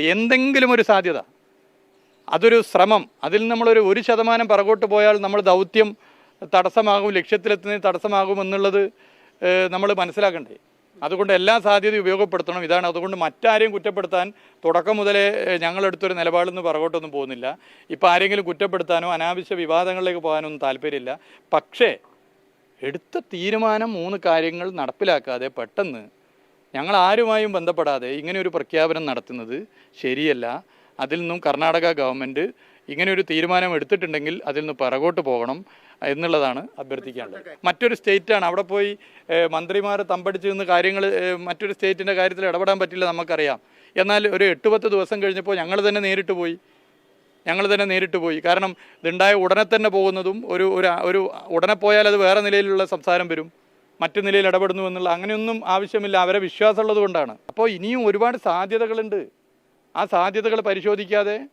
എന്തെങ്കിലും ഒരു സാധ്യത. അതൊരു ശ്രമം. അതിൽ നമ്മളൊരു ഒരു ശതമാനം പിറകോട്ട് പോയാൽ നമ്മൾ ദൗത്യം തടസ്സമാകും ലക്ഷ്യത്തിലെത്തുന്നതിന് തടസ്സമാകും എന്നുള്ളത് നമ്മൾ മനസ്സിലാക്കണ്ടേ. അതുകൊണ്ട് എല്ലാ സാധ്യതയും ഉപയോഗപ്പെടുത്തണം. ഇതാണ് അതുകൊണ്ട് മറ്റാരെയും കുറ്റപ്പെടുത്താൻ തുടക്കം മുതലേ ഞങ്ങളെടുത്തൊരു നിലപാടിൽ പുറകോട്ടൊന്നും പോകുന്നില്ല. ഇപ്പോൾ ആരെങ്കിലും കുറ്റപ്പെടുത്താനോ അനാവശ്യ വിവാദങ്ങളിലേക്ക് പോകാനൊന്നും താല്പര്യമില്ല. പക്ഷേ എടുത്ത തീരുമാനം മൂന്ന് കാര്യങ്ങൾ നടപ്പിലാക്കാതെ പെട്ടെന്ന് ഞങ്ങൾ ആരുമായും ബന്ധപ്പെടാതെ ഇങ്ങനെ ഒരു പ്രഖ്യാപനം നടത്തുന്നത് ശരിയല്ല. അതിൽ നിന്നും കർണാടക ഗവൺമെന്റ് ഇങ്ങനെ ഒരു തീരുമാനം എടുത്തിട്ടുണ്ടെങ്കിൽ അതിൽ നിന്ന് പിറകോട്ട് പോകണം എന്നുള്ളതാണ് അഭ്യർത്ഥിക്കാനുള്ളത്. മറ്റൊരു സ്റ്റേറ്റാണ്. അവിടെ പോയി മന്ത്രിമാർ തമ്പടിച്ച് നിന്ന് കാര്യങ്ങൾ മറ്റൊരു സ്റ്റേറ്റിന്റെ കാര്യത്തിൽ ഇടപെടാൻ പറ്റില്ല നമുക്കറിയാം. എന്നാൽ ഒരു എട്ട് പത്ത് ദിവസം കഴിഞ്ഞപ്പോൾ ഞങ്ങൾ തന്നെ നേരിട്ട് പോയി. ഞങ്ങൾ തന്നെ നേരിട്ട് പോയി. കാരണം ഇതുണ്ടായ ഉടനെ തന്നെ പോകുന്നതും ഒരു ഒരു ഉടനെ പോയാൽ അത് വേറെ നിലയിലുള്ള സംസാരം വരും. മറ്റു നിലയിൽ ഇടപെടുന്നു എന്നുള്ള അങ്ങനെയൊന്നും ആവശ്യമില്ല. അവരെ വിശ്വാസമുള്ളത് കൊണ്ടാണ്. അപ്പോൾ ഇനിയും ഒരുപാട് സാധ്യതകളുണ്ട്. ആ സാധ്യതകൾ പരിശോധിക്കാതെ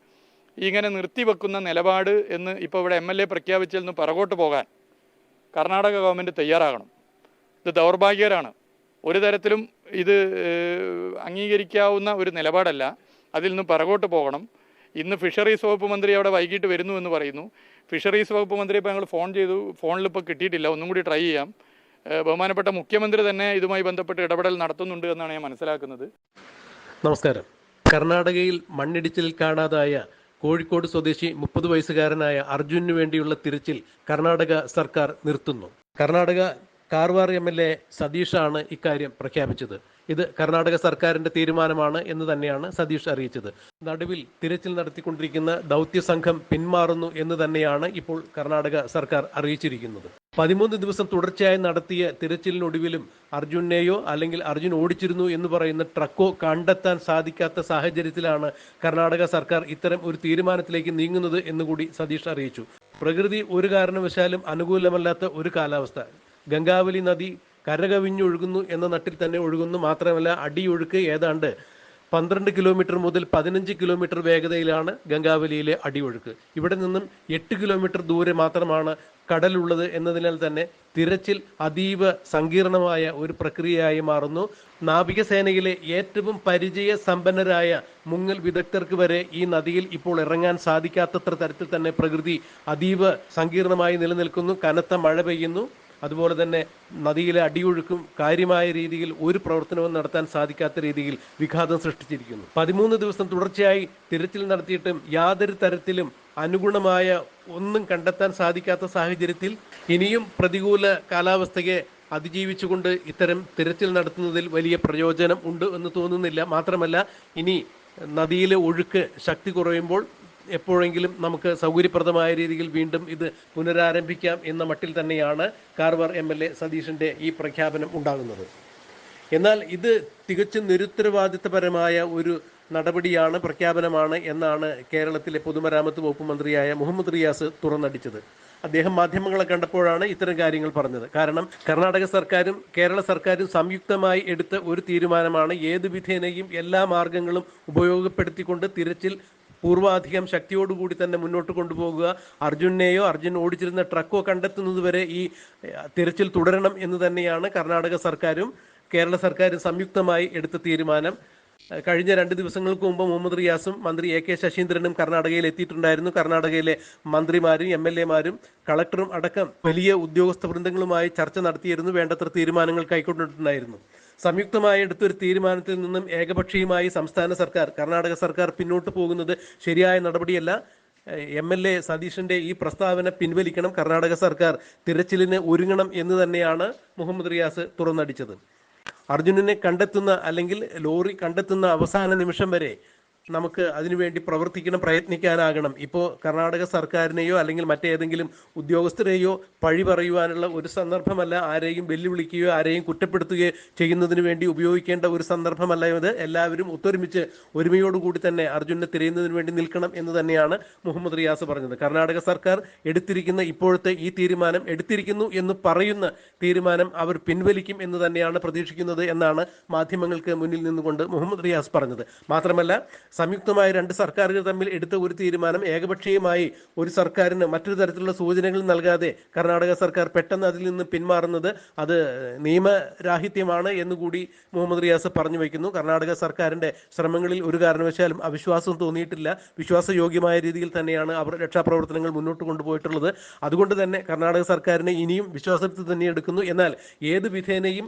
ഇങ്ങനെ നിർത്തിവെക്കുന്ന നിലപാട് എന്ന് ഇപ്പോൾ ഇവിടെ എം എൽ എ പ്രഖ്യാപിച്ചതിൽ നിന്ന് പിറകോട്ട് പോകാൻ കർണാടക ഗവൺമെന്റ് തയ്യാറാകണം. ഇത് ദൗർഭാഗ്യകരാണ്. ഒരു തരത്തിലും ഇത് അംഗീകരിക്കാവുന്ന ഒരു നിലപാടല്ല. അതിൽ നിന്ന് പിറകോട്ട് പോകണം. ഇന്ന് ഫിഷറീസ് വകുപ്പ് മന്ത്രി അവിടെ വൈകിട്ട് വരുന്നു എന്ന് പറയുന്നു. ഫിഷറീസ് വകുപ്പ് മന്ത്രി ഇപ്പോൾ ഞങ്ങൾ ഫോൺ ചെയ്തു. ഫോണിൽ ഇപ്പോൾ കിട്ടിയിട്ടില്ല. ഒന്നും കൂടി ട്രൈ ചെയ്യാം. ബഹുമാനപ്പെട്ട മുഖ്യമന്ത്രി തന്നെ ഇതുമായി ബന്ധപ്പെട്ട് ഇടപെടൽ നടത്തുന്നുണ്ട് എന്നാണ് ഞാൻ മനസ്സിലാക്കുന്നത്. നമസ്കാരം. കർണാടകയിൽ മണ്ണിടിച്ചിലിൽ കാണാതായ കോഴിക്കോട് സ്വദേശി മുപ്പത് വയസ്സുകാരനായ അർജുനു വേണ്ടിയുള്ള തിരച്ചിൽ കർണാടക സർക്കാർ നിർത്തുന്നു. Karnataka Karwar M L A സതീഷാണ് ഇക്കാര്യം പ്രഖ്യാപിച്ചത്. ഇത് കർണാടക സർക്കാരിന്റെ തീരുമാനമാണ് എന്ന് തന്നെയാണ് സതീഷ് അറിയിച്ചത്. നടുവിൽ തിരച്ചിൽ നടത്തിക്കൊണ്ടിരിക്കുന്ന ദൗത്യ സംഘം പിന്മാറുന്നു എന്ന് തന്നെയാണ് ഇപ്പോൾ കർണാടക സർക്കാർ അറിയിച്ചിരിക്കുന്നത്. പതിമൂന്ന് ദിവസം തുടർച്ചയായി നടത്തിയ തിരച്ചിലിനൊടുവിലും അർജുനെയോ അല്ലെങ്കിൽ അർജുൻ ഓടിച്ചിരുന്നു എന്ന് പറയുന്ന ട്രക്കോ കണ്ടെത്താൻ സാധിക്കാത്ത സാഹചര്യത്തിലാണ് കർണാടക സർക്കാർ ഇത്തരം ഒരു തീരുമാനത്തിലേക്ക് നീങ്ങുന്നത് എന്നുകൂടി സതീഷ് അറിയിച്ചു. പ്രകൃതി ഒരു കാരണവശാലും അനുകൂലമല്ലാത്ത ഒരു കാലാവസ്ഥ. ഗംഗാവലി നദി കരകവിഞ്ഞൊഴുകുന്നു എന്ന നട്ടിൽ തന്നെ ഒഴുകുന്നു. മാത്രമല്ല അടിയൊഴുക്ക് ഏതാണ്ട് പന്ത്രണ്ട് കിലോമീറ്റർ മുതൽ പതിനഞ്ച് കിലോമീറ്റർ വേഗതയിലാണ് ഗംഗാവലിയിലെ അടിയൊഴുക്ക്. ഇവിടെ നിന്നും എട്ട് കിലോമീറ്റർ ദൂരെ മാത്രമാണ് കടലുള്ളത് എന്നതിനാൽ തന്നെ തിരച്ചിൽ അതീവ സങ്കീർണമായ ഒരു പ്രക്രിയയായി മാറുന്നു. നാവികസേനയിലെ ഏറ്റവും പരിചയ സമ്പന്നരായ മുങ്ങൽ വിദഗ്ധർക്ക് വരെ ഈ നദിയിൽ ഇപ്പോൾ ഇറങ്ങാൻ സാധിക്കാത്തത്ര തരത്തിൽ തന്നെ പ്രകൃതി അതീവ സങ്കീർണമായി നിലനിൽക്കുന്നു. കനത്ത മഴ പെയ്യുന്നു. അതുപോലെ തന്നെ നദിയിലെ അടിയൊഴുക്കും കാര്യമായ രീതിയിൽ ഒരു പ്രവർത്തനവും നടത്താൻ സാധിക്കാത്ത രീതിയിൽ വിഘാതം സൃഷ്ടിച്ചിരിക്കുന്നു. പതിമൂന്ന് ദിവസം തുടർച്ചയായി തിരച്ചിൽ നടത്തിയിട്ടും യാതൊരു തരത്തിലും അനുഗുണമായ ഒന്നും കണ്ടെത്താൻ സാധിക്കാത്ത സാഹചര്യത്തിൽ ഇനിയും പ്രതികൂല കാലാവസ്ഥയെ അതിജീവിച്ചുകൊണ്ട് ഇത്തരം തിരച്ചിൽ നടത്തുന്നതിൽ വലിയ പ്രയോജനം ഉണ്ട് എന്ന് തോന്നുന്നില്ല. മാത്രമല്ല ഇനി നദിയിലെ ഒഴുക്ക് ശക്തി കുറയുമ്പോൾ എപ്പോഴെങ്കിലും നമുക്ക് സൗകര്യപ്രദമായ രീതിയിൽ വീണ്ടും ഇത് പുനരാരംഭിക്കാം എന്ന മട്ടിൽ തന്നെയാണ് കാർവാർ എം എൽ എ സതീഷിന്റെ ഈ പ്രഖ്യാപനം ഉണ്ടാകുന്നത്. എന്നാൽ ഇത് തികച്ചും നിരുത്തരവാദിത്തപരമായ ഒരു നടപടിയാണ് പ്രഖ്യാപനമാണ് എന്നാണ് കേരളത്തിലെ പൊതുമരാമത്ത് വകുപ്പ് മന്ത്രിയായ മുഹമ്മദ് റിയാസ് തുറന്നടിച്ചത്. അദ്ദേഹം മാധ്യമങ്ങളെ കണ്ടപ്പോഴാണ് ഇത്തരം കാര്യങ്ങൾ പറഞ്ഞത്. കാരണം കർണാടക സർക്കാരും കേരള സർക്കാരും സംയുക്തമായി എടുത്ത ഒരു തീരുമാനമാണ് ഏത് വിധേനയും എല്ലാ മാർഗങ്ങളും ഉപയോഗപ്പെടുത്തിക്കൊണ്ട് തിരച്ചിൽ പൂർവാധികം ശക്തിയോടുകൂടി തന്നെ മുന്നോട്ട് കൊണ്ടുപോകുക. അർജുനെയോ അർജുൻ ഓടിച്ചിരുന്ന ട്രക്കോ കണ്ടെത്തുന്നത് വരെ ഈ തിരച്ചിൽ തുടരണം എന്ന് തന്നെയാണ് കർണാടക സർക്കാരും കേരള സർക്കാരും സംയുക്തമായി എടുത്ത തീരുമാനം. കഴിഞ്ഞ രണ്ട് ദിവസങ്ങൾക്ക് മുമ്പ് മുഹമ്മദ് റിയാസും മന്ത്രി എ കെ ശശീന്ദ്രനും കർണാടകയിൽ എത്തിയിട്ടുണ്ടായിരുന്നു. കർണാടകയിലെ മന്ത്രിമാരും എം എൽ എമാരും കളക്ടറും അടക്കം വലിയ ഉദ്യോഗസ്ഥ വൃന്ദങ്ങളുമായി ചർച്ച നടത്തിയിരുന്നു. വേണ്ടത്ര തീരുമാനങ്ങൾ കൈക്കൊണ്ടിട്ടുണ്ടായിരുന്നു. സംയുക്തമായി എടുത്തൊരു തീരുമാനത്തിൽ നിന്നും ഏകപക്ഷീയമായി സംസ്ഥാന സർക്കാർ കർണാടക സർക്കാർ പിന്നോട്ട് പോകുന്നത് ശരിയായ നടപടിയല്ല. എം എൽ എ സതീഷിന്റെ ഈ പ്രസ്താവന പിൻവലിക്കണം. കർണാടക സർക്കാർ തിരച്ചിലിന് ഒരുങ്ങണം എന്ന് തന്നെയാണ് മുഹമ്മദ് റിയാസ് തുറന്നടിച്ചത്. അർജുനനെ കണ്ടെത്തുന്ന അല്ലെങ്കിൽ ലോറി കണ്ടെത്തുന്ന അവസാന നിമിഷം വരെ നമുക്ക് അതിനുവേണ്ടി പ്രവർത്തിക്കണം പ്രയത്നിക്കാനാകണം. ഇപ്പോൾ കർണാടക സർക്കാരിനെയോ അല്ലെങ്കിൽ മറ്റേതെങ്കിലും ഉദ്യോഗസ്ഥരെയോ പഴി പറയുവാനുള്ള ഒരു സന്ദർഭമല്ല ആരെയും വെല്ലുവിളിക്കുകയോ ആരെയും കുറ്റപ്പെടുത്തുകയോ ചെയ്യുന്നതിന് വേണ്ടി ഉപയോഗിക്കേണ്ട ഒരു സന്ദർഭമല്ല ഇത്. എല്ലാവരും ഒത്തൊരുമിച്ച് ഒരുമയോടുകൂടി തന്നെ അർജുനെ തിരയുന്നതിന് വേണ്ടി നിൽക്കണം എന്ന് തന്നെയാണ് മുഹമ്മദ് റിയാസ് പറഞ്ഞത്. കർണാടക സർക്കാർ എടുത്തിരിക്കുന്ന ഇപ്പോഴത്തെ ഈ തീരുമാനം എടുത്തിരിക്കുന്നു എന്ന് പറയുന്ന തീരുമാനം അവർ പിൻവലിക്കും എന്ന് തന്നെയാണ് പ്രതീക്ഷിക്കുന്നത് എന്നാണ് മാധ്യമങ്ങൾക്ക് മുന്നിൽ നിന്നുകൊണ്ട് മുഹമ്മദ് റിയാസ് പറഞ്ഞത്. മാത്രമല്ല സംയുക്തമായ രണ്ട് സർക്കാരുകൾ തമ്മിൽ എടുത്ത ഒരു തീരുമാനം ഏകപക്ഷീയമായി ഒരു സർക്കാരിന് മറ്റൊരു തരത്തിലുള്ള സൂചനകൾ നൽകാതെ കർണാടക സർക്കാർ പെട്ടെന്ന് അതിൽ നിന്ന് പിന്മാറുന്നത് അത് നിയമരാഹിത്യമാണ് എന്നുകൂടി മുഹമ്മദ് റിയാസ് പറഞ്ഞു വയ്ക്കുന്നു. കർണാടക സർക്കാരിന്റെ ശ്രമങ്ങളിൽ ഒരു കാരണവശാലും അവിശ്വാസം തോന്നിയിട്ടില്ല. വിശ്വാസയോഗ്യമായ രീതിയിൽ തന്നെയാണ് അവർ രക്ഷാപ്രവർത്തനങ്ങൾ മുന്നോട്ട് കൊണ്ടുപോയിട്ടുള്ളത്. അതുകൊണ്ട് തന്നെ കർണാടക സർക്കാരിനെ ഇനിയും വിശ്വാസത്തിൽ തന്നെ എടുക്കുന്നു. എന്നാൽ ഏത് വിധേനയും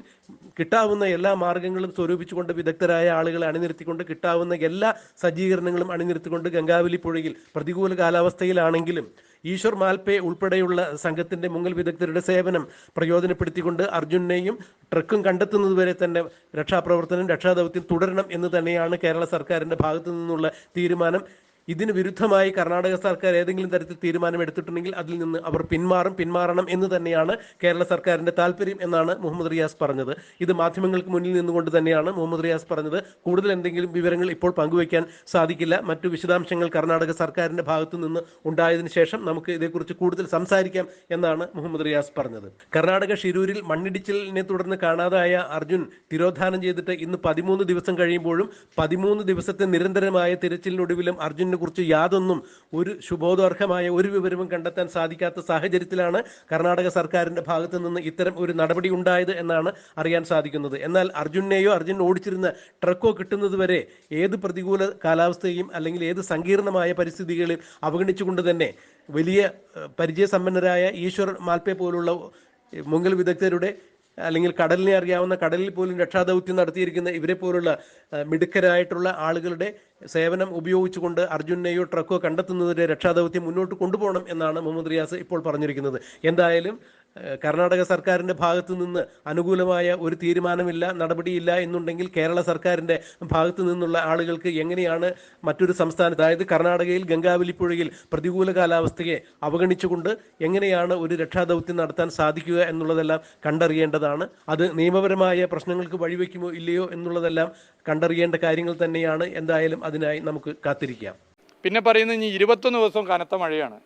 കിട്ടാവുന്ന എല്ലാ മാർഗങ്ങളും സ്വരൂപിച്ചുകൊണ്ട് വിദഗ്ധരായ ആളുകളെ അണിനിരത്തിക്കൊണ്ട് കിട്ടാവുന്ന എല്ലാ സജ്ജീകരണങ്ങളും അണിനിരത്തിക്കൊണ്ട് ഗംഗാവലി പുഴയിൽ പ്രതികൂല കാലാവസ്ഥയിലാണെങ്കിലും ഈശ്വർ മാൽപേ ഉൾപ്പെടെയുള്ള സംഘത്തിന്റെ മുങ്ങൽ വിദഗ്ധരുടെ സേവനം പ്രയോജനപ്പെടുത്തിക്കൊണ്ട് അർജുനെയും ട്രക്കും കണ്ടെത്തുന്നതുവരെ തന്നെ രക്ഷാപ്രവർത്തനം രക്ഷാദൗത്യം തുടരണം എന്ന് തന്നെയാണ് കേരള സർക്കാരിന്റെ ഭാഗത്തു നിന്നുള്ള തീരുമാനം. ഇതിന് വിരുദ്ധമായി കർണാടക സർക്കാർ ഏതെങ്കിലും തരത്തിൽ തീരുമാനം എടുത്തിട്ടുണ്ടെങ്കിൽ അതിൽ നിന്ന് അവർ പിന്മാറും പിന്മാറണം എന്ന് തന്നെയാണ് കേരള സർക്കാരിന്റെ താല്പര്യം എന്നാണ് മുഹമ്മദ് റിയാസ് പറഞ്ഞത്. ഇത് മാധ്യമങ്ങൾക്ക് മുന്നിൽ നിന്നുകൊണ്ട് തന്നെയാണ് മുഹമ്മദ് റിയാസ് പറഞ്ഞത്. കൂടുതൽ എന്തെങ്കിലും വിവരങ്ങൾ ഇപ്പോൾ പങ്കുവയ്ക്കാൻ സാധിക്കില്ല. മറ്റു വിശദാംശങ്ങൾ കർണാടക സർക്കാരിന്റെ ഭാഗത്തു നിന്ന് ഉണ്ടായതിനു ശേഷം നമുക്ക് ഇതേക്കുറിച്ച് കൂടുതൽ സംസാരിക്കാം എന്നാണ് മുഹമ്മദ് റിയാസ് പറഞ്ഞത്. കർണാടക ഷിരൂരിൽ മണ്ണിടിച്ചിലിനെ തുടർന്ന് കാണാതായ അർജുൻ തിരോധാനം ചെയ്തിട്ട് ഇന്ന് പതിമൂന്ന് ദിവസം കഴിയുമ്പോഴും പതിമൂന്ന് ദിവസത്തെ നിരന്തരമായ തിരച്ചിലിനൊടുവിലും അർജുനെ കുറിച്ച് യാതൊന്നും ഒരു ശുഭോദർഹമായ ഒരു വിവരവും കണ്ടെത്താൻ സാധിക്കാത്ത സാഹചര്യത്തിലാണ് കർണാടക സർക്കാരിന്റെ ഭാഗത്തു നിന്ന് ഇത്തരം ഒരു നടപടി ഉണ്ടായത് എന്നാണ് അറിയാൻ സാധിക്കുന്നത്. എന്നാൽ അർജുനെയോ അർജുൻ ഓടിച്ചിരുന്ന ട്രക്കോ കിട്ടുന്നത് വരെ ഏത് പ്രതികൂല കാലാവസ്ഥയും അല്ലെങ്കിൽ ഏത് സങ്കീർണമായ പരിസ്ഥിതികളിൽ അവഗണിച്ചുകൊണ്ട് തന്നെ വലിയ പരിചയസമ്പന്നരായ ഈശ്വർ മാൽപ്പെ പോലുള്ള മുങ്ങൽ വിദഗ്ധരുടെ അല്ലെങ്കിൽ കടലിനെ അറിയാവുന്ന കടലിൽ പോലും രക്ഷാദൗത്യം നടത്തിയിരിക്കുന്ന ഇവരെ പോലുള്ള മിടുക്കരായിട്ടുള്ള ആളുകളുടെ സേവനം ഉപയോഗിച്ചുകൊണ്ട് അർജുനെയോ ട്രക്കോ കണ്ടെത്തുന്നതിന്റെ രക്ഷാദൗത്യം മുന്നോട്ട് കൊണ്ടുപോകണം എന്നാണ് മുഹമ്മദ് റിയാസ് ഇപ്പോൾ പറഞ്ഞിരിക്കുന്നത്. എന്തായാലും കർണാടക സർക്കാരിന്റെ ഭാഗത്തു നിന്ന് അനുകൂലമായ ഒരു തീരുമാനമില്ല നടപടിയില്ല എന്നുണ്ടെങ്കിൽ കേരള സർക്കാരിന്റെ ഭാഗത്തു നിന്നുള്ള ആളുകൾക്ക് എങ്ങനെയാണ് മറ്റൊരു സംസ്ഥാനത്ത് അതായത് കർണാടകയിൽ ഗംഗാവലിപ്പുഴയിൽ പ്രതികൂല കാലാവസ്ഥയെ അവഗണിച്ചുകൊണ്ട് എങ്ങനെയാണ് ഒരു രക്ഷാദൗത്യം നടത്താൻ സാധിക്കുക എന്നുള്ളതെല്ലാം കണ്ടറിയേണ്ടതാണ്. അത് നിയമപരമായ പ്രശ്നങ്ങൾക്ക് വഴിവെക്കുമോ ഇല്ലയോ എന്നുള്ളതെല്ലാം കണ്ടറിയേണ്ട കാര്യങ്ങൾ തന്നെയാണ്. എന്തായാലും അതിനായി നമുക്ക് കാത്തിരിക്കാം. പിന്നെ പറയുന്നത് ഇനി ഇരുപത്തൊന്ന് ദിവസം കനത്ത മഴയാണ്.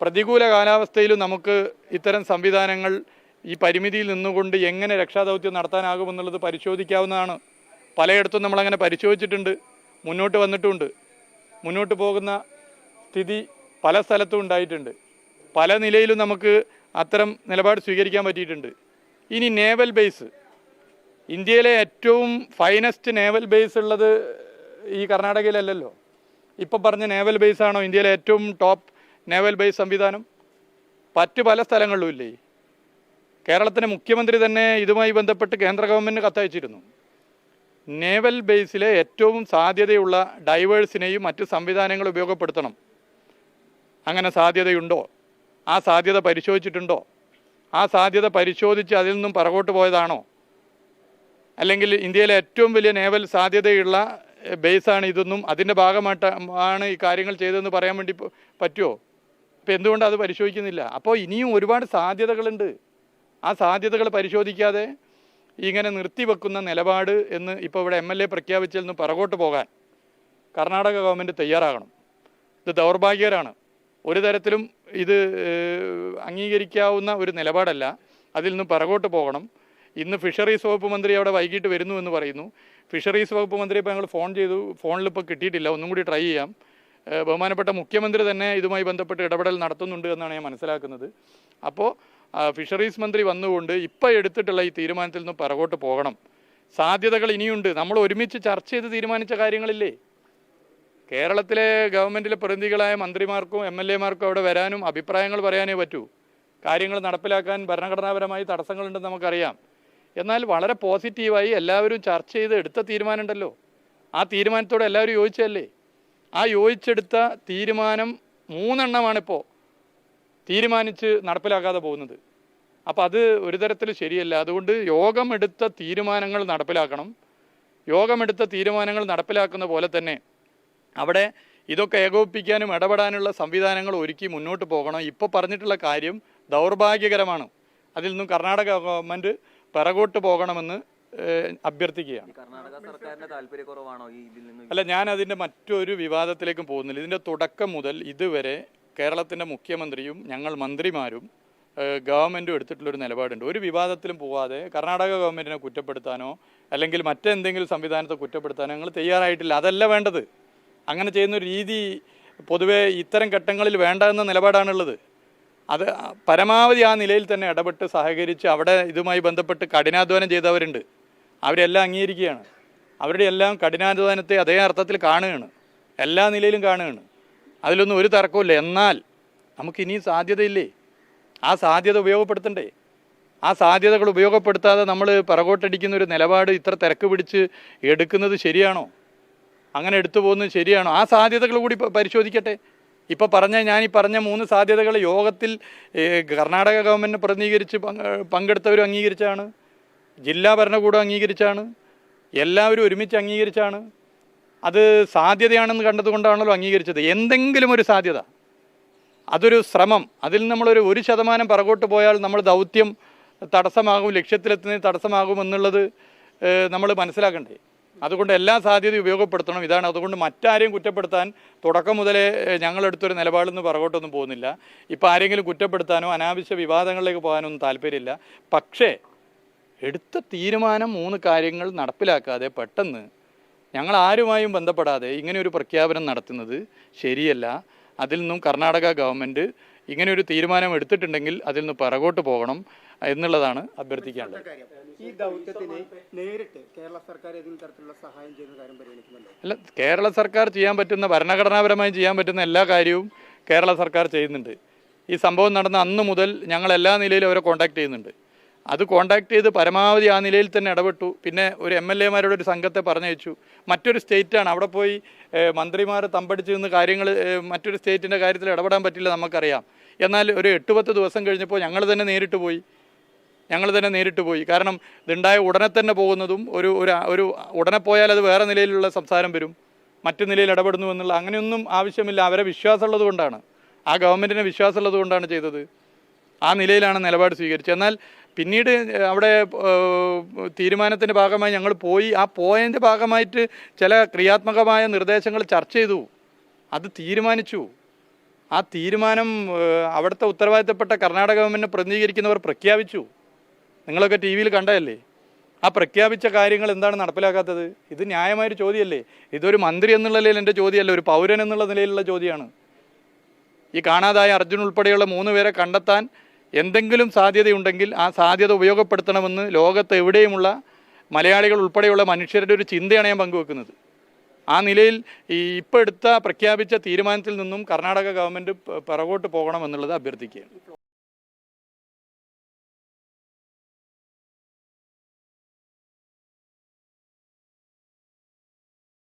പ്രതികൂല കാലാവസ്ഥയിലും നമുക്ക് ഇത്തരം സംവിധാനങ്ങൾ ഈ പരിമിതിയിൽ നിന്നുകൊണ്ട് എങ്ങനെ രക്ഷാദൗത്യം നടത്താനാകുമെന്നുള്ളത് പരിശോധിക്കാവുന്നതാണ്. പലയിടത്തും നമ്മളങ്ങനെ പരിശോധിച്ചിട്ടുണ്ട്. മുന്നോട്ട് വന്നിട്ടുമുണ്ട് മുന്നോട്ട് പോകുന്ന സ്ഥിതി പല സ്ഥലത്തും ഉണ്ടായിട്ടുണ്ട്. പല നിലയിലും നമുക്ക് അത്തരം നിലപാട് സ്വീകരിക്കാൻ പറ്റിയിട്ടുണ്ട്. ഇനി നേവൽ ബേസ്. ഇന്ത്യയിലെ ഏറ്റവും ഫൈനസ്റ്റ് നേവൽ ബേസ് ഉള്ളത് ഈ കർണാടകയിലല്ലല്ലോ. ഇപ്പം പറഞ്ഞ നേവൽ ബേസ് ആണോ ഇന്ത്യയിലെ ഏറ്റവും ടോപ്പ് നേവൽ ബേസ് സംവിധാനം. മറ്റ് പല സ്ഥലങ്ങളിലും ഇല്ലേ? കേരളത്തിന് മുഖ്യമന്ത്രി തന്നെ ഇതുമായി ബന്ധപ്പെട്ട് കേന്ദ്ര ഗവൺമെന്റ് കത്തയച്ചിരുന്നു. നേവൽ ബേസിലെ ഏറ്റവും സാധ്യതയുള്ള ഡൈവേഴ്സിനെയും മറ്റ് സംവിധാനങ്ങൾ ഉപയോഗപ്പെടുത്തണം. അങ്ങനെ സാധ്യതയുണ്ടോ? ആ സാധ്യത പരിശോധിച്ചിട്ടുണ്ടോ? ആ സാധ്യത പരിശോധിച്ച് അതിൽ നിന്നും പുറകോട്ട് പോയതാണോ? അല്ലെങ്കിൽ ഇന്ത്യയിലെ ഏറ്റവും വലിയ നേവൽ സാധ്യതയുള്ള ബേസാണ് ഇതെന്നും അതിന്റെ ഭാഗമായിട്ട് ആണ് ഈ കാര്യങ്ങൾ ചെയ്തതെന്ന് പറയാൻ വേണ്ടി പറ്റുമോ ഇപ്പം എന്തുകൊണ്ട് അത് പരിശോധിക്കുന്നില്ല? അപ്പോൾ ഇനിയും ഒരുപാട് സാധ്യതകളുണ്ട്. ആ സാധ്യതകൾ പരിശോധിക്കാതെ ഇങ്ങനെ നിർത്തിവെക്കുന്ന നിലപാട് എന്ന് ഇപ്പോൾ ഇവിടെ എം എൽ എ പ്രഖ്യാപിച്ചതിൽ നിന്ന് പുറകോട്ട് പോകാൻ കർണാടക ഗവൺമെന്റ് തയ്യാറാകണം. ഇത് ദൗർഭാഗ്യകരാണ്. ഒരു തരത്തിലും ഇത് അംഗീകരിക്കാവുന്ന ഒരു നിലപാടല്ല. അതിൽ നിന്ന് പുറകോട്ട് പോകണം. ഇന്ന് ഫിഷറീസ് വകുപ്പ് മന്ത്രി അവിടെ വൈകിട്ട് വരുന്നു എന്ന് പറയുന്നു. ഫിഷറീസ് വകുപ്പ് മന്ത്രി ഇപ്പോൾ ഞങ്ങൾ ഫോൺ ചെയ്തു. ഫോണിൽ ഇപ്പോൾ കിട്ടിയിട്ടില്ല. ഒന്നും കൂടി ട്രൈ ചെയ്യാം. ബഹുമാനപ്പെട്ട മുഖ്യമന്ത്രി തന്നെ ഇതുമായി ബന്ധപ്പെട്ട് ഇടപെടൽ നടത്തുന്നുണ്ട് എന്നാണ് ഞാൻ മനസ്സിലാക്കുന്നത്. അപ്പോൾ ഫിഷറീസ് മന്ത്രി വന്നുകൊണ്ട് ഇപ്പോൾ എടുത്തിട്ടുള്ള ഈ തീരുമാനത്തിൽ നിന്ന് പിറകോട്ട് പോകണം. സാധ്യതകൾ ഇനിയുണ്ട്. നമ്മൾ ഒരുമിച്ച് ചർച്ച ചെയ്ത് തീരുമാനിച്ച കാര്യങ്ങളില്ലേ? കേരളത്തിലെ ഗവൺമെന്റിലെ പ്രതിനിധികളായ മന്ത്രിമാർക്കും എം എൽ എമാർക്കും അവിടെ വരാനും അഭിപ്രായങ്ങൾ പറയാനേ പറ്റൂ. കാര്യങ്ങൾ നടപ്പിലാക്കാൻ ഭരണഘടനാപരമായി തടസ്സങ്ങളുണ്ടെന്ന് നമുക്കറിയാം. എന്നാൽ വളരെ പോസിറ്റീവായി എല്ലാവരും ചർച്ച ചെയ്ത് എടുത്ത തീരുമാനമുണ്ടല്ലോ. ആ തീരുമാനത്തോടെ എല്ലാവരും യോജിച്ചതല്ലേ? ആ യോജിച്ചെടുത്ത തീരുമാനം മൂന്നെണ്ണമാണിപ്പോൾ തീരുമാനിച്ച് നടപ്പിലാക്കാതെ പോകുന്നത്. അപ്പോൾ അത് ഒരു തരത്തിൽ ശരിയല്ല. അതുകൊണ്ട് യോഗം എടുത്ത തീരുമാനങ്ങൾ നടപ്പിലാക്കണം. യോഗമെടുത്ത തീരുമാനങ്ങൾ നടപ്പിലാക്കുന്ന പോലെ തന്നെ അവിടെ ഇതൊക്കെ ഏകോപിപ്പിക്കാനും ഇടപെടാനുള്ള സംവിധാനങ്ങൾ ഒരുക്കി മുന്നോട്ട് പോകണം. ഇപ്പോൾ പറഞ്ഞിട്ടുള്ള കാര്യം ദൗർഭാഗ്യകരമാണ്. അതിൽ നിന്നും കർണാടക ഗവൺമെന്റ് പിറകോട്ട് പോകണമെന്ന് അഭ്യർത്ഥിക്കുകയാണ്. അല്ല ഞാൻ അതിന്റെ മറ്റൊരു വിവാദത്തിലേക്കും പോകുന്നില്ല. ഇതിന്റെ തുടക്കം മുതൽ ഇതുവരെ കേരളത്തിന്റെ മുഖ്യമന്ത്രിയും ഞങ്ങൾ മന്ത്രിമാരും ഗവൺമെന്റും എടുത്തിട്ടുള്ളൊരു നിലപാടുണ്ട്. ഒരു വിവാദത്തിലും പോവാതെ കർണാടക ഗവൺമെന്റിനെ കുറ്റപ്പെടുത്താനോ അല്ലെങ്കിൽ മറ്റെന്തെങ്കിലും സംവിധാനത്തെ കുറ്റപ്പെടുത്താനോ ഞങ്ങൾ തയ്യാറായിട്ടില്ല. അതല്ല വേണ്ടത്. അങ്ങനെ ചെയ്യുന്ന രീതി പൊതുവെ ഇത്തരം ഘട്ടങ്ങളിൽ വേണ്ട എന്ന നിലപാടാണുള്ളത്. അത് പരമാവധി ആ നിലയിൽ തന്നെ ഇടപെട്ട് സഹകരിച്ച് അവിടെ ഇതുമായി ബന്ധപ്പെട്ട് കഠിനാധ്വാനം ചെയ്തവരുണ്ട്. അവരെല്ലാം അംഗീകരിക്കുകയാണ്. അവരുടെ എല്ലാം കഠിനാധ്വാനത്തെ അതേ അർത്ഥത്തിൽ കാണുകയാണ്. എല്ലാ നിലയിലും കാണുകയാണ്. അതിലൊന്നും ഒരു തർക്കമില്ല എന്നാൽ നമുക്ക് ഇനിയും സാധ്യതയില്ലേ? ആ സാധ്യത ഉപയോഗപ്പെടുത്തണ്ടേ? ആ സാധ്യതകൾ ഉപയോഗപ്പെടുത്താതെ നമ്മൾ പിറകോട്ടടിക്കുന്ന ഒരു നിലപാട് ഇത്ര തിരക്ക് പിടിച്ച് എടുക്കുന്നത് ശരിയാണോ? അങ്ങനെ എടുത്തു പോകുന്നത് ശരിയാണോ? ആ സാധ്യതകൾ കൂടി പരിശോധിക്കട്ടെ. ഇപ്പോൾ പറഞ്ഞ ഞാൻ ഈ പറഞ്ഞ മൂന്ന് സാധ്യതകൾ യോഗത്തിൽ കർണാടക ഗവൺമെന്റ് പ്രതിനിധീകരിച്ച് പങ്ക് പങ്കെടുത്തവരും അംഗീകരിച്ചാണ് ജില്ലാ ഭരണകൂടം അംഗീകരിച്ചാണ് എല്ലാവരും ഒരുമിച്ച് അംഗീകരിച്ചാണ്. അത് സാധ്യതയാണെന്ന് കണ്ടതുകൊണ്ടാണല്ലോ അംഗീകരിച്ചത്. എന്തെങ്കിലും ഒരു സാധ്യത. അതൊരു ശ്രമം. അതിൽ നമ്മളൊരു ഒരു ശതമാനം പിറകോട്ട് പോയാൽ നമ്മൾ ദൗത്യം തടസ്സമാകും ലക്ഷ്യത്തിലെത്തുന്നതിന് തടസ്സമാകും എന്നുള്ളത് നമ്മൾ മനസ്സിലാക്കണ്ടേ. അതുകൊണ്ട് എല്ലാ സാധ്യതയും ഉപയോഗപ്പെടുത്തണം. ഇതാണ് അതുകൊണ്ട് മറ്റാരെയും കുറ്റപ്പെടുത്താൻ തുടക്കം മുതലേ ഞങ്ങളെടുത്തൊരു നിലപാടിൽ പിറകോട്ടൊന്നും പോകുന്നില്ല. ഇപ്പോൾ ആരെങ്കിലും കുറ്റപ്പെടുത്താനോ അനാവശ്യ വിവാദങ്ങളിലേക്ക് പോകാനോ ഒന്നും താല്പര്യമില്ല. പക്ഷേ എടുത്ത തീരുമാനം മൂന്ന് കാര്യങ്ങൾ നടപ്പിലാക്കാതെ പെട്ടെന്ന് ഞങ്ങൾ ആരുമായും ബന്ധപ്പെടാതെ ഇങ്ങനെ ഒരു പ്രഖ്യാപനം നടത്തുന്നത് ശരിയല്ല. അതിൽ നിന്നും കർണാടക ഗവൺമെന്റ് ഇങ്ങനെ ഒരു തീരുമാനം എടുത്തിട്ടുണ്ടെങ്കിൽ അതിൽ നിന്ന് പിറകോട്ട് പോകണം എന്നുള്ളതാണ് അഭ്യർത്ഥിക്കാനുള്ളത്. ഈ ദൗത്യത്തിന് നേരിട്ട് കേരള സർക്കാർ ഏതെങ്കിലും തരത്തിലുള്ള സഹായം ചെയ്യുന്ന കാര്യം പരിഗണിക്കുന്നുണ്ടോ? അല്ല കേരള സർക്കാർ ചെയ്യാൻ പറ്റുന്ന ഭരണഘടനാപരമായി ചെയ്യാൻ പറ്റുന്ന എല്ലാ കാര്യവും കേരള സർക്കാർ ചെയ്യുന്നുണ്ട്. ഈ സംഭവം നടന്ന അന്ന് മുതൽ ഞങ്ങൾ എല്ലാ നിലയിലും അവരെ കോൺടാക്ട് ചെയ്യുന്നുണ്ട്. അത് കോണ്ടാക്ട് ചെയ്ത് പരമാവധി ആ നിലയിൽ തന്നെ ഇടപെട്ടു. പിന്നെ ഒരു എം എൽ എമാരുടെ ഒരു സംഘത്തെ പറഞ്ഞയച്ചു. മറ്റൊരു സ്റ്റേറ്റാണ് അവിടെ പോയി മന്ത്രിമാർ തമ്പടിച്ച് നിന്ന് കാര്യങ്ങൾ മറ്റൊരു സ്റ്റേറ്റിന്റെ കാര്യത്തിൽ ഇടപെടാൻ പറ്റില്ല നമുക്കറിയാം. എന്നാൽ ഒരു എട്ട് പത്ത് ദിവസം കഴിഞ്ഞപ്പോൾ ഞങ്ങൾ തന്നെ നേരിട്ട് പോയി. ഞങ്ങൾ തന്നെ നേരിട്ട് പോയി. കാരണം ഇതുണ്ടായ ഉടനെ തന്നെ പോകുന്നതും ഒരു ഒരു ഒരു ഉടനെ പോയാൽ അത് വേറെ നിലയിലുള്ള സംസാരം വരും. മറ്റു നിലയിൽ ഇടപെടുന്നു എന്നുള്ള അങ്ങനെയൊന്നും ആവശ്യമില്ല. അവരെ വിശ്വാസമുള്ളത് കൊണ്ടാണ്. ആ ഗവൺമെന്റിന് വിശ്വാസമുള്ളത് കൊണ്ടാണ് ചെയ്തത്. ആ നിലയിലാണ് നിലപാട് സ്വീകരിച്ചത്. എന്നാൽ പിന്നീട് അവിടെ തീരുമാനത്തിന്റെ ഭാഗമായി ഞങ്ങൾ പോയി. ആ പോയതിന്റെ ഭാഗമായിട്ട് ചില ക്രിയാത്മകമായ നിർദ്ദേശങ്ങൾ ചർച്ച ചെയ്തു. അത് തീരുമാനിച്ചു. ആ തീരുമാനം അവിടുത്തെ ഉത്തരവാദിത്തപ്പെട്ട കർണാടക ഗവൺമെന്റിനെ പ്രതിനിധീകരിക്കുന്നവർ പ്രഖ്യാപിച്ചു. നിങ്ങളൊക്കെ ടി വിയിൽ കണ്ടതല്ലേ? ആ പ്രഖ്യാപിച്ച കാര്യങ്ങൾ എന്താണ് നടപ്പിലാക്കാത്തത്? ഇത് ന്യായമായൊരു ചോദ്യമല്ലേ? ഇതൊരു മന്ത്രി എന്നുള്ള നിലയിൽ എന്റെ ചോദ്യമല്ല ഒരു പൗരൻ എന്നുള്ള നിലയിലുള്ള ചോദ്യമാണ്. ഈ കാണാതായ അർജുൻ ഉൾപ്പെടെയുള്ള മൂന്ന് പേരെ കണ്ടെത്താൻ എന്തെങ്കിലും സാധ്യതയുണ്ടെങ്കിൽ ആ സാധ്യത ഉപയോഗപ്പെടുത്തണമെന്ന് ലോകത്ത് എവിടെയുമുള്ള മലയാളികൾ ഉൾപ്പെടെയുള്ള മനുഷ്യരുടെ ഒരു ചിന്തയാണ് ഞാൻ പങ്കുവെക്കുന്നത്. ആ നിലയിൽ ഈ ഇപ്പോൾ എടുത്ത പ്രഖ്യാപിച്ച തീരുമാനത്തിൽ നിന്നും കർണാടക ഗവൺമെന്റ് പിറകോട്ട് പോകണമെന്നുള്ളത് അഭ്യർത്ഥിക്കുകയാണ്.